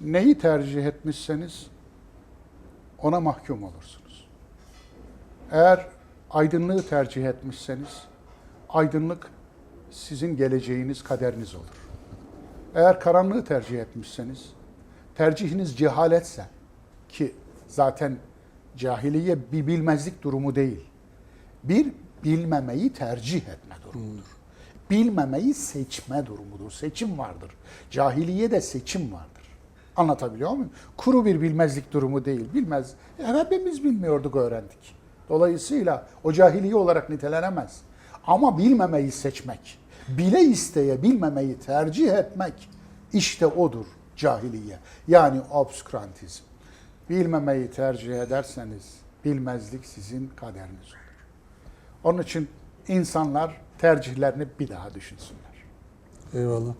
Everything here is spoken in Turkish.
Neyi tercih etmişseniz ona mahkum olursunuz. Eğer aydınlığı tercih etmişseniz aydınlık sizin geleceğiniz, kaderiniz olur. Eğer karanlığı tercih etmişseniz, tercihiniz cehaletse ki zaten cahiliye bir bilmezlik durumu değil. Bir bilmemeyi tercih etme durumudur. Bilmemeyi seçme durumudur. Seçim vardır. Cahiliyede seçim vardır. Anlatabiliyor muyum? Kuru bir bilmezlik durumu değil. Bilmez. Hepimiz bilmiyorduk, öğrendik. Dolayısıyla o cahiliye olarak nitelenemez. Ama bilmemeyi seçmek, bile isteye bilmemeyi tercih etmek işte odur cahiliye. Yani obskurantizm. Bilmemeyi tercih ederseniz bilmezlik sizin kaderiniz olur. Onun için insanlar tercihlerini bir daha düşünsünler. Eyvallah.